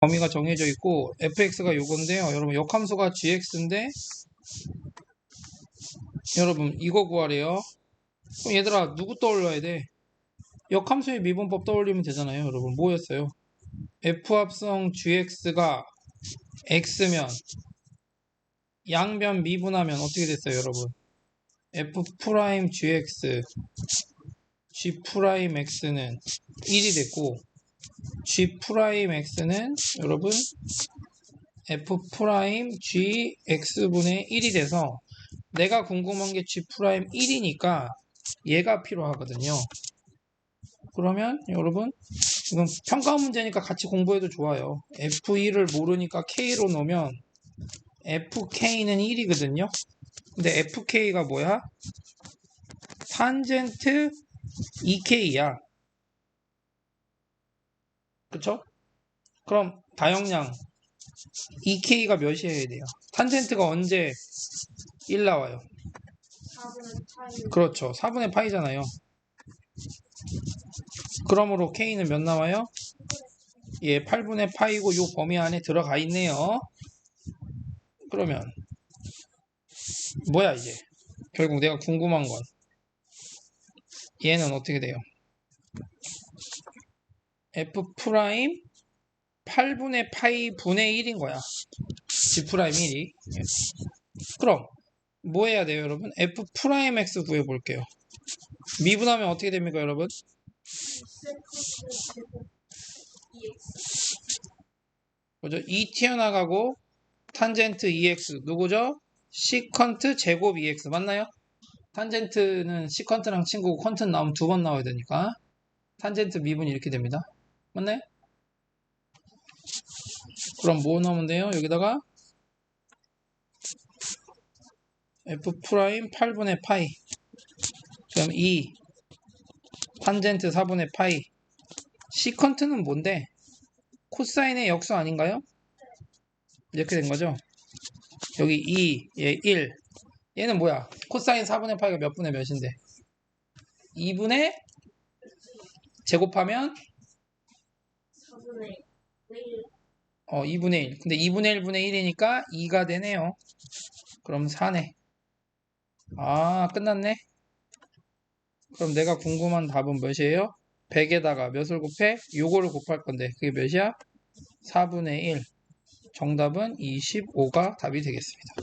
범위가 정해져 있고 fx가 요건데요. 여러분 역함수가 gx인데 여러분 이거 구하래요. 그럼 얘들아 누구 떠올려야 돼? 역함수의 미분법 떠올리면 되잖아요. 여러분 뭐였어요? f 합성 gx가 x면 양변 미분하면 어떻게 됐어요, 여러분? f 프라임 gx g 프라임 x는 1이 됐고 g 프라임 x는 여러분 f 프라임 g x분의 1이 돼서 내가 궁금한 게 g 프라임 1이니까 얘가 필요하거든요. 그러면 여러분 지금 평가 문제니까 같이 공부해도 좋아요. f1을 모르니까 k로 놓으면 fk는 1이거든요. 근데 fk가 뭐야? 탄젠트 2k야. 그쵸? 그럼 다용량 2k가 몇이어야 돼요? 탄젠트가 언제 1 나와요? 4분의 파이 그렇죠. 4분의 파이잖아요. 그러므로 k는 몇 나와요? 예, 8분의 파이고 요 범위 안에 들어가 있네요. 그러면 뭐야 이제? 결국 내가 궁금한 건 얘는 어떻게 돼요? F 프라임 8분의 파이 분의 1인 거야. g 프라임 1이. 예. 그럼 뭐 해야 돼요, 여러분? f 프라임 x 구해 볼게요. 미분하면 어떻게 됩니까, 여러분? 그죠? 2 튀어나가고 탄젠트 2x 누구죠? 시컨트 제곱 2x 맞나요? 탄젠트는 시컨트랑 친구고 컨트는 나오면 두 번 나와야 되니까 탄젠트 미분이 이렇게 됩니다. 맞나요? 그럼 뭐 넣으면 돼요? 여기다가 f 프라임 8분의 파이 그럼 2 탄젠트 4분의 파이 시컨트는 뭔데? 코사인의 역수 아닌가요? 이렇게 된 거죠. 여기 2, 얘 1. 얘는 뭐야? 코사인 4분의 파이가 몇 분의 몇인데? 2분의 제곱하면 4분의 1 어 2분의 1. 근데 2분의 1분의 1이니까 2가 되네요. 그럼 4네. 아, 끝났네. 그럼 내가 궁금한 답은 몇이에요? 100에다가 몇을 곱해? 요거를 곱할 건데 그게 몇이야? 4분의 1. 정답은 25가 답이 되겠습니다.